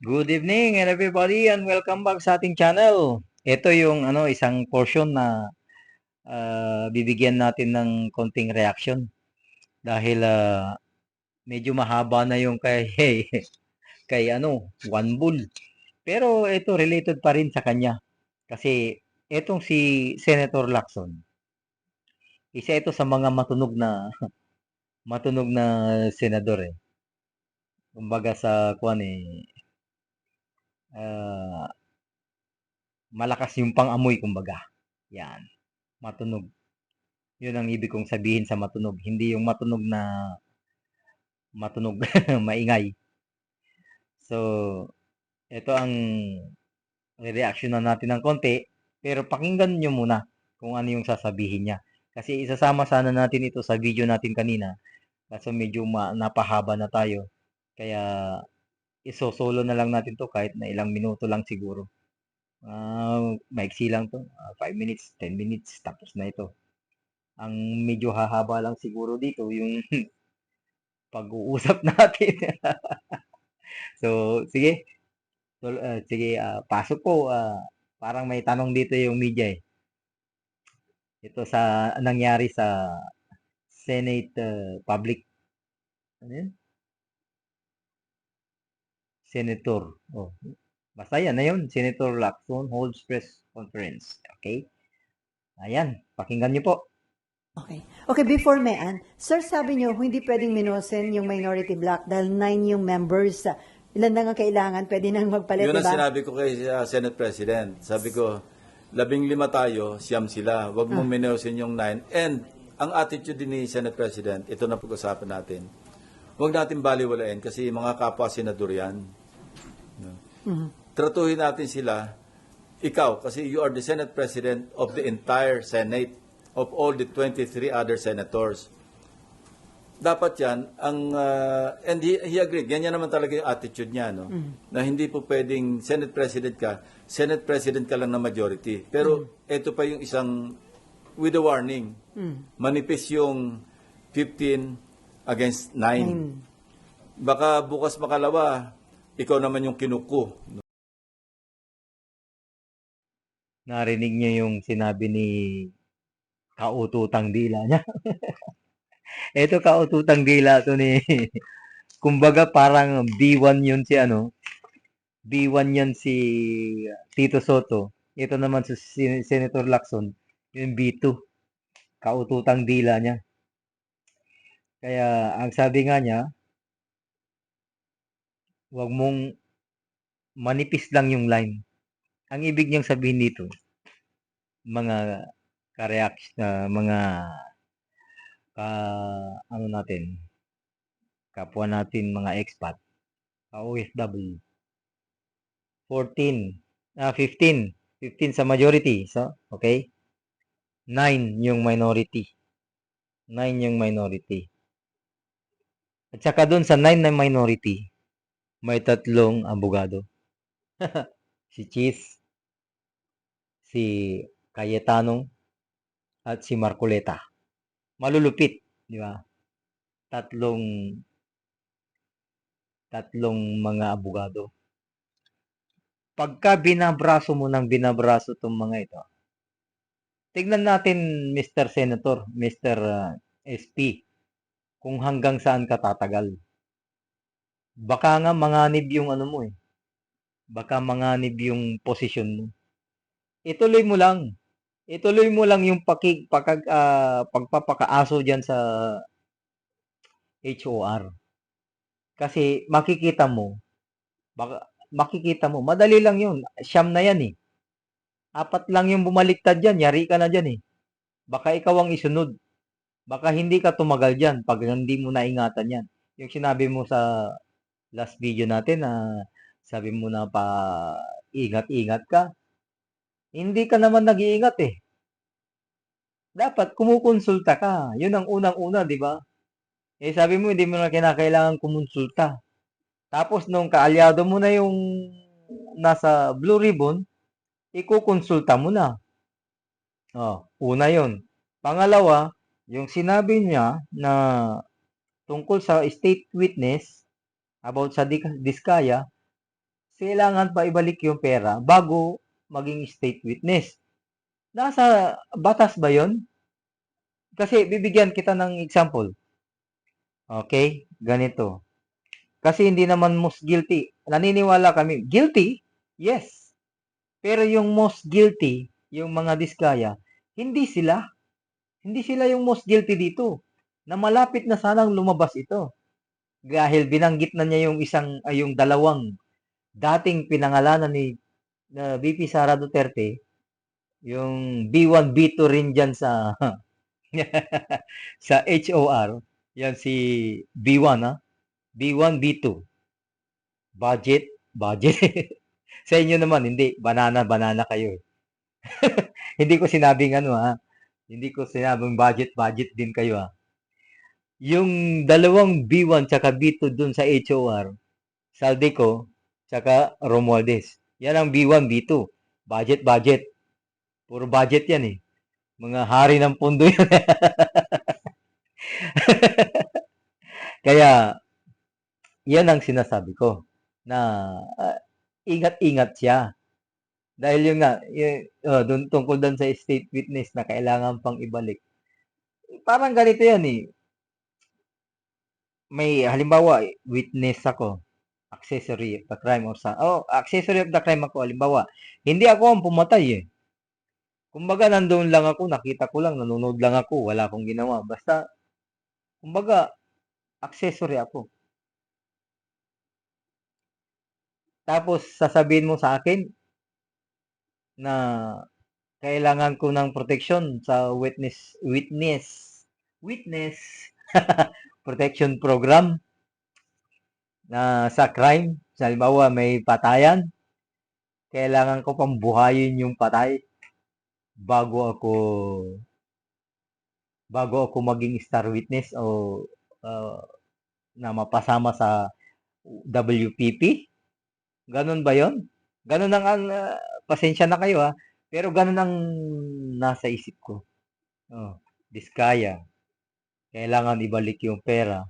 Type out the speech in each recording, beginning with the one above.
Good evening everybody and welcome back sa ating channel. Ito yung ano isang portion na ah, bibigyan natin ng konting reaction dahil ah, medyo mahaba na yung kay kay ano One Bull. Pero ito related pa rin sa kanya kasi etong si Senator Lacson isa ito sa mga matunog na matunog na senador eh. Kumbaga sa kuan eh ah, malakas yung pang-amoy kumbaga. Yan. Matunog. Yun ang ibig kong sabihin sa matunog. Hindi yung matunog na matunog, maingay. So, ito ang reaction na natin ng konti. Pero pakinggan nyo muna kung ano yung sasabihin niya. Kasi isasama sana natin ito sa video natin kanina. Kaso medyo ma- napahaba na tayo. Kaya isosolo na lang natin to kahit na ilang minuto lang siguro. Ah, maiksi lang to. 5 minutes, 10 minutes, tapos na ito. Ang medyo hahaba lang siguro dito yung pag-uusap natin. so, sige. So, ah, sige, ah, pasok po. ah, parang may tanong dito yung media eh. Ito sa nangyari sa Senate ah, Public ano yun? Senator. Oh, basta yan na yun. Senator Lacson holds press conference. Okay? Ayan, pakinggan niyo po. Okay. Okay, before may an, sir, sabi niyo hindi pwedeng minusin yung minority block dahil nine yung members. Ilan na nga kailangan, pwede nang magpalit, Yun ang diba? sinabi ko kay uh, Senate President. Sabi ko, labing lima tayo, siyam sila. Huwag mong minusin yung nine. And ang attitude din ni Senate President, ito na pag-usapan natin. Huwag natin baliwalain kasi mga kapwa senador yan. No? Tratuhin natin sila, ikaw, kasi you are the Senate President of the entire Senate, of all the 23 other senators dapat yan, ang, uh, and he, he agreed, ganyan naman talaga yung attitude niya, no? Na hindi po pwedeng Senate President ka, Senate President ka lang na majority. Pero ito pa yung isang, with a warning, manipis yung 15 against 9. Baka bukas makalawa, ikaw naman yung kinuko. Narinig niyo yung sinabi ni kaututang dila niya. Ito kaututang dila to ni kumbaga parang B1 yun si ano B1 yan si Tito Soto. Ito naman si Sen- Senator Lacson, yung B2. Kaututang dila niya. Kaya ang sabi nga niya, wag mong manipis lang yung line. Ang ibig niyang sabihin dito, mga kareaks na mga ka ano natin, kapwa natin mga expat, OFW. 14, ah 15, 15 sa majority, so okay? 9 yung minority. 9 yung minority. At saka doon sa 9 na minority, may tatlong abogado. si Cheese, si Cayetano, at si Marcoleta. Malulupit, di ba? Tatlong tatlong mga abogado. Pagka binabraso mo ng binabraso tong mga ito, tignan natin Mr. Senator, Mr. uh, SP, kung hanggang saan ka tatagal. Baka nga manganib yung ano mo eh. Baka manganib yung posisyon mo. Ituloy mo lang. Ituloy mo lang yung pakig, pakag, ah, pagpapakaaso dyan sa HOR. Kasi makikita mo, baka, makikita mo, madali lang yun. Siyam na yan eh. Apat lang yung bumaliktad dyan, yari ka na dyan eh. Baka ikaw ang isunod. Baka hindi ka tumagal dyan pag hindi mo naingatan yan. Yung sinabi mo sa last video natin na sabi mo na pa ingat-ingat ka. Hindi ka naman nag-iingat eh. Dapat kumukonsulta ka. Yun ang unang-una, di ba? Eh sabi mo hindi mo na kinakailangan kumonsulta. Tapos nung kaalyado mo na yung nasa Blue Ribbon, ikukonsulta mo na. Oh, una yon. Pangalawa, yung sinabi niya na tungkol sa state witness about sa Diskaya, kailangan pa ibalik yung pera bago maging state witness. Nasa batas ba yon? Kasi bibigyan kita ng example. Okay, ganito. Kasi hindi naman most guilty. Naniniwala kami, guilty? Yes. Pero yung most guilty, yung mga diskaya, hindi sila. Hindi sila yung most guilty dito. Na malapit na sanang lumabas ito. Dahil binanggit na niya yung isang, ay yung dalawang dating pinangalanan ni na VP Sara Duterte, yung B1, B2 rin dyan sa sa HOR, yan si B1 ha, B1, B2. Budget, budget. sa inyo naman, hindi. Banana, banana kayo. eh. hindi ko sinabing ano ha. Hindi ko sinabing budget, budget din kayo ha. Yung dalawang B1 tsaka B2 dun sa HOR, Saldeco, tsaka Romualdez. Yan ang B1, B2. Budget, budget. Puro budget yan eh. Mga hari ng pundo yan. Kaya, yan ang sinasabi ko na ah, ingat-ingat siya. Dahil yung nga, yung, oh, dun, tungkol dun sa state witness na kailangan pang ibalik. Parang ganito yan eh. May halimbawa, witness ako accessory of the crime or sa oh accessory of the crime ako halimbawa hindi ako ang pumatay eh. Kumbaga nandoon lang ako nakita ko lang nanonood lang ako wala akong ginawa basta kumbaga accessory ako. Tapos sasabihin mo sa akin na kailangan ko ng protection sa witness witness witness protection program na sa crime, sa halimbawa may patayan, kailangan ko pang buhayin yung patay bago ako bago ako maging star witness o uh, na mapasama sa WPP. Ganun ba yon? Ganun ang, uh, pasensya na kayo ha. Pero ganun ang nasa isip ko. Oh, diskaya. Kailangan ibalik yung pera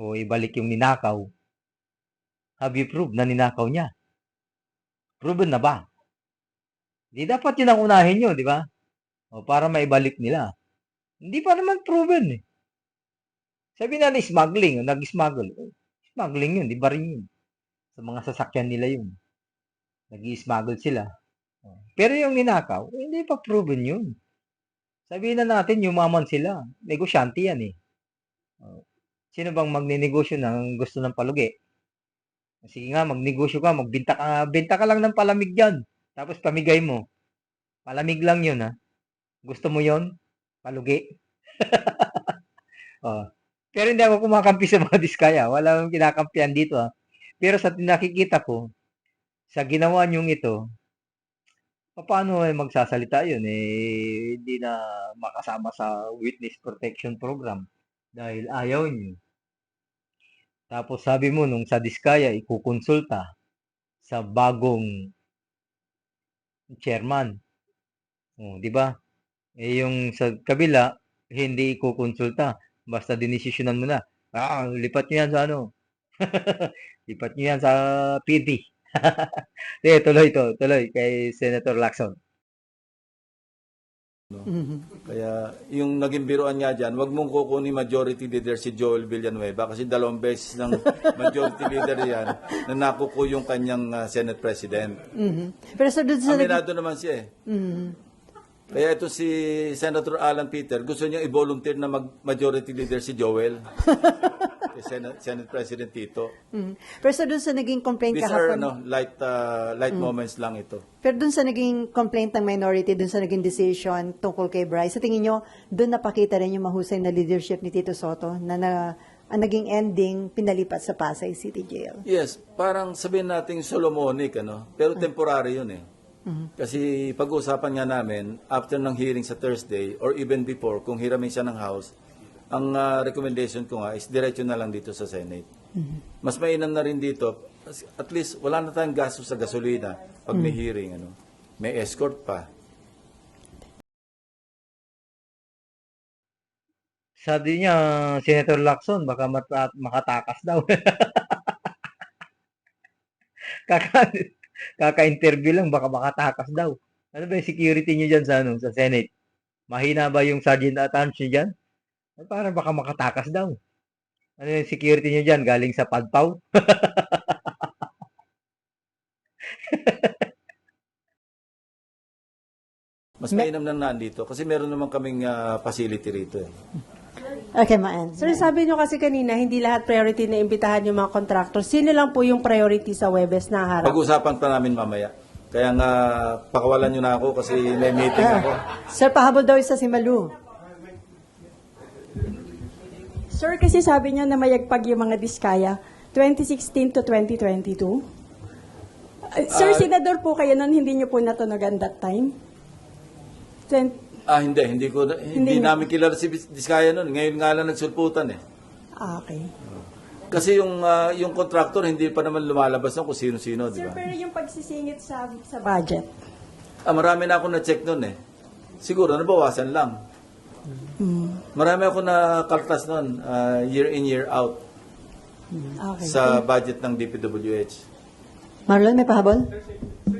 o ibalik yung ninakaw have you proved na ninakaw niya? Proven na ba? Di dapat yun ang unahin nyo, di ba? O para maibalik nila. Hindi pa naman proven eh. Sabi na smuggling, nag-smuggle. Smuggling yun, di ba rin yun? Sa mga sasakyan nila yun. Nag-smuggle sila. Pero yung ninakaw, hindi pa proven yun. Sabihin na natin, yumaman sila. Negosyante yan eh. Sino bang magninegosyo ng gusto ng palugi? Sige nga, magnegosyo ka, magbenta ka, benta ka lang ng palamig dyan. Tapos pamigay mo. Palamig lang yun, ha? Gusto mo yon Palugi? oh. Pero hindi ako kumakampi sa mga diskaya. Wala akong kinakampihan dito, ha? Pero sa nakikita ko, sa ginawa niyong ito, paano eh magsasalita yun? Eh, hindi na makasama sa witness protection program dahil ayaw niyo. Tapos sabi mo nung sa Diskaya ikukonsulta sa bagong chairman. Oh, 'di ba? Eh yung sa kabila hindi ikukonsulta, basta dinesisyonan mo na. Ah, lipat niyo yan sa ano. lipat niyo yan sa PD. eh, tuloy to, tuloy kay Senator Lacson. Mhm. Kaya yung naging biruan nga dyan, wag mong kukunin majority leader si Joel Villanueva kasi dalawang beses ng majority leader yan na nakuko yung kanyang ah, Senate President. Mhm. Pero sa doon sa Aminado naman siya eh. Mhm. Kaya ito si Senator Alan Peter, gusto niya i-volunteer na mag-majority leader si Joel. Senate, Senate President Tito. Mhm. Pero sa doon sa naging complaint These are kahapon, ano, light, ah, light moments lang ito. pero doon sa naging complaint ng minority, doon sa naging decision tungkol kay Bryce, sa tingin nyo, doon napakita rin yung mahusay na leadership ni Tito Soto na, na ang naging ending pinalipat sa Pasay City Jail. Yes, parang sabihin nating Solomonic, ano? Pero temporary yun eh. Kasi pag-uusapan nga namin, after ng hearing sa Thursday, or even before, kung hiramin siya ng House, ang ah, recommendation ko nga is diretso na lang dito sa Senate. Mas mainam na rin dito, at least wala na tayong gasto sa gasolina pag may hearing. Ano? May escort pa. Sabi niya, Senator Lacson, baka mata- makatakas daw. kaka, kaka-interview lang, baka makatakas daw. Ano ba yung security niyo dyan sa, ano, sa Senate? Mahina ba yung sergeant at arms niyo dyan? Eh, Parang baka makatakas daw. Ano yung security niyo dyan? Galing sa Padpaw? Mas mainam nang nandito kasi meron naman kaming ah, facility rito eh. Okay, Maan. Sir, sabi nyo kasi kanina, hindi lahat priority na imbitahan yung mga contractors. Sino lang po yung priority sa Webes na harap? Pag-usapan pa namin mamaya. Kaya nga, pakawalan nyo na ako kasi may meeting ako. Sir, pahabol daw isa si Malu. Sir, kasi sabi niyo na mayagpag yung mga diskaya 2016 to 2022. Uh, sir, Ah. senador po kayo nun, hindi niyo po natunogan that time? Twen- Ah, hindi. Hindi, ko, hindi, Hindi. namin kilala si Diskaya noon. Ngayon nga lang nagsulputan eh. ah, okay. Kasi yung ah, yung contractor hindi pa naman lumalabas ng kung sino-sino, di Sir, ba? pero yung pagsisingit sa sa budget, Ah, marami na ako na-check noon eh. Siguro nabawasan lang. Marami ako na kaltas noon, ah, year in, year out okay. sa budget ng DPWH. Marlon, may pahabol? Sir,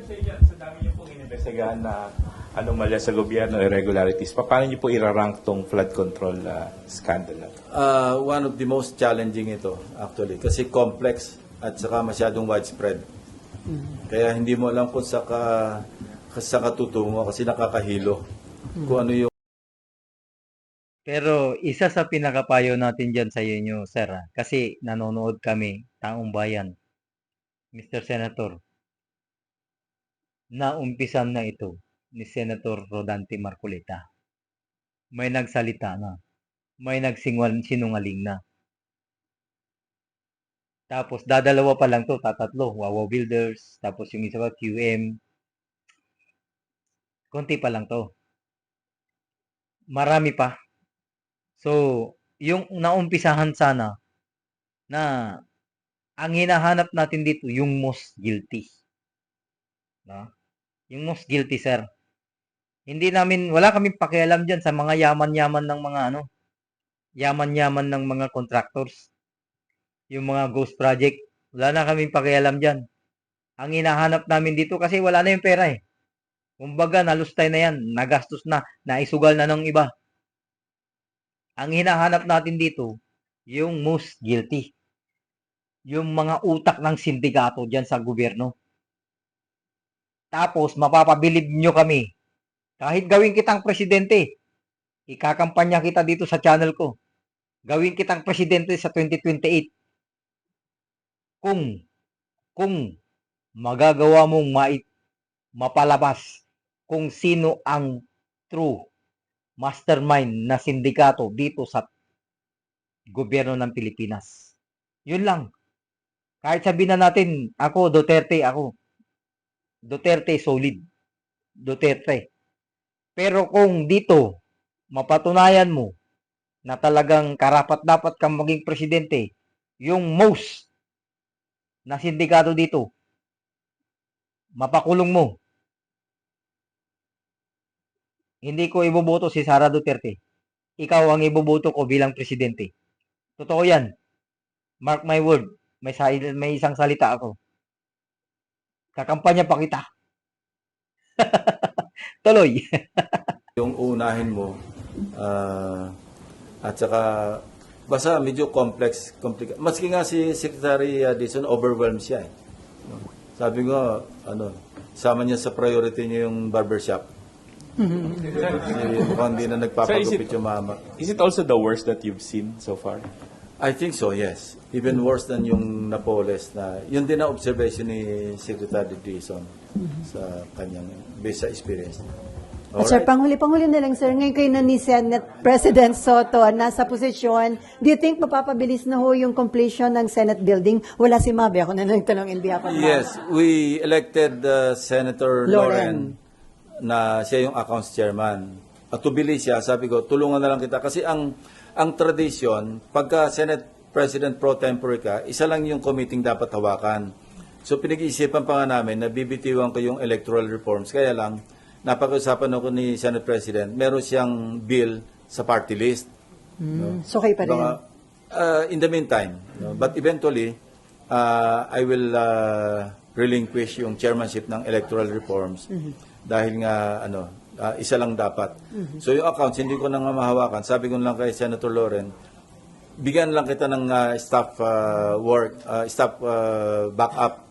sa inyo, sa dami niyo pong inimbestigahan na anomalya sa gobyerno, irregularities, pa- paano niyo po irarank tong flood control ah, scandal na to? Ah, one of the most challenging ito actually kasi complex at saka masyadong widespread. Kaya hindi mo alam kung sa ka, sa katutungo kasi nakakahilo kung ano yung Pero isa sa pinakapayo natin dyan sa inyo, sir, ah, kasi nanonood kami, taong bayan, Mr. Senator, naumpisan na ito ni Senator Rodante Marcoleta. May nagsalita na. May nagsingwal sinungaling na. Tapos dadalawa pa lang to, tatatlo, Wawa Builders, tapos yung isa pa QM. Konti pa lang to. Marami pa. So, yung naumpisahan sana na ang hinahanap natin dito yung most guilty. No? Yung most guilty, sir. Hindi namin, wala kaming pakialam dyan sa mga yaman-yaman ng mga ano, yaman-yaman ng mga contractors. Yung mga ghost project, wala na kaming pakialam dyan. Ang hinahanap namin dito kasi wala na yung pera eh. Kumbaga, nalustay na yan, nagastos na, naisugal na ng iba. Ang hinahanap natin dito, yung most guilty. Yung mga utak ng sindikato dyan sa gobyerno. Tapos, mapapabilib nyo kami. Kahit gawin kitang presidente, ikakampanya kita dito sa channel ko. Gawin kitang presidente sa 2028. Kung, kung magagawa mong mai- mapalabas kung sino ang true mastermind na sindikato dito sa gobyerno ng Pilipinas. Yun lang. Kahit sabihin na natin, ako, Duterte, ako. Duterte, solid. Duterte. Pero kung dito, mapatunayan mo na talagang karapat-dapat kang maging presidente, yung most na sindikato dito, mapakulong mo. Hindi ko iboboto si Sara Duterte. Ikaw ang iboboto ko bilang presidente. Totoo yan. Mark my word. May, may isang salita ako. Kakampanya pa kita. Tuloy. yung unahin mo ah, at saka basta medyo complex complicated maski nga si Secretary uh, Dizon overwhelmed siya eh. sabi ko ano sama niya sa priority niya yung barbershop mukhang hindi na nagpapagupit yung mama Is it also the worst that you've seen so far? I think so yes even worse than yung Napoles na yun din ang observation ni Secretary Dizon sa kanyang based sa experience At sir, Alright. panghuli-panghuli na lang, sir. Ngayon kayo na ni Senate President Soto nasa posisyon. Do you think mapapabilis na ho yung completion ng Senate building? Wala si Mabe. Ako na nagtanong in behalf of Mabe. Yes, we elected uh, Senator Loren. Loren. Na siya yung accounts chairman. At tubili siya, sabi ko, tulungan na lang kita. Kasi ang ang tradisyon, pagka Senate President pro tempore ka, isa lang yung committee dapat hawakan. So pinag-iisipan pa nga namin na bibitiwan ko yung electoral reforms. Kaya lang, napag-usapan ako ni Senate President, meron siyang bill sa party list. Mm, so kayo pa rin. Baka, uh, in the meantime, no, but eventually, uh, I will uh, relinquish yung chairmanship ng electoral reforms dahil nga ano ah, isa lang dapat. So yung accounts hindi ko na nga mahawakan. Sabi ko lang kay Senator Loren, bigyan lang kita ng ah, staff ah, work, ah, staff ah, backup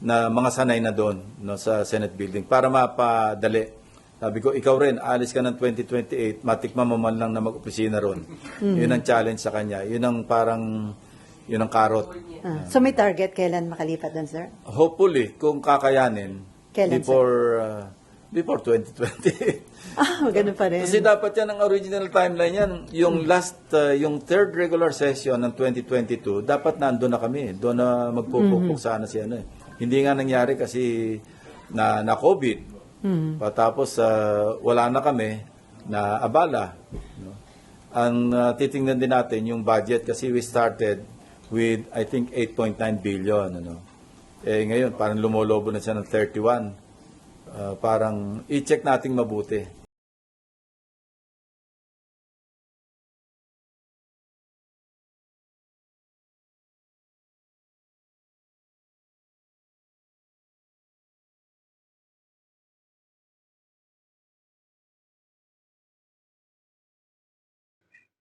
na mga sanay na doon no, sa Senate building para mapadali. Sabi ko, ikaw rin, alis ka ng 2028, matikman mo man lang na mag-opisina ron. Yun ang challenge sa kanya. Yun ang parang, yun ang karot. Ah, so may target kailan makalipat doon, sir? Hopefully, kung kakayanin, Kailan, sir? before, ah, before 2028. Ah, ganun pa rin. Kasi dapat yan ang original timeline yan. Yung last, uh, yung third regular session ng 2022, dapat nandun na kami. Doon na magpupukpok sana si ano eh. Hindi nga nangyari kasi na, na COVID. Patapos uh, wala na kami na abala. No? Ang uh, titingnan din natin yung budget kasi we started with I think 8.9 billion. Ano? Eh ngayon parang lumolobo na siya ng 31. Uh, parang i-check nating mabuti.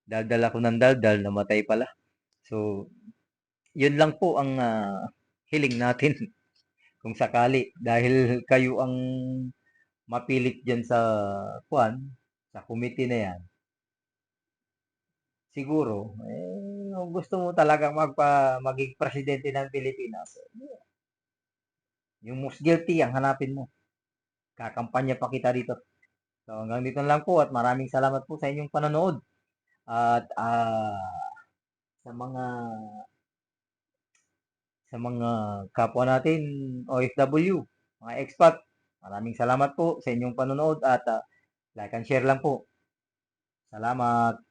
Daldal ako ng daldal, namatay pala. So, yun lang po ang ah, hiling natin kung sakali. Dahil kayo ang mapilit dyan sa kuan, sa committee na yan. Siguro, eh, gusto mo talagang magpa, maging presidente ng Pilipinas, eh, yung most guilty ang hanapin mo. Kakampanya pa kita dito. So hanggang dito lang po at maraming salamat po sa inyong panonood. At ah, sa mga sa mga kapwa natin OFW, mga expat, maraming salamat po sa inyong panonood at ah, like and share lang po. Salamat.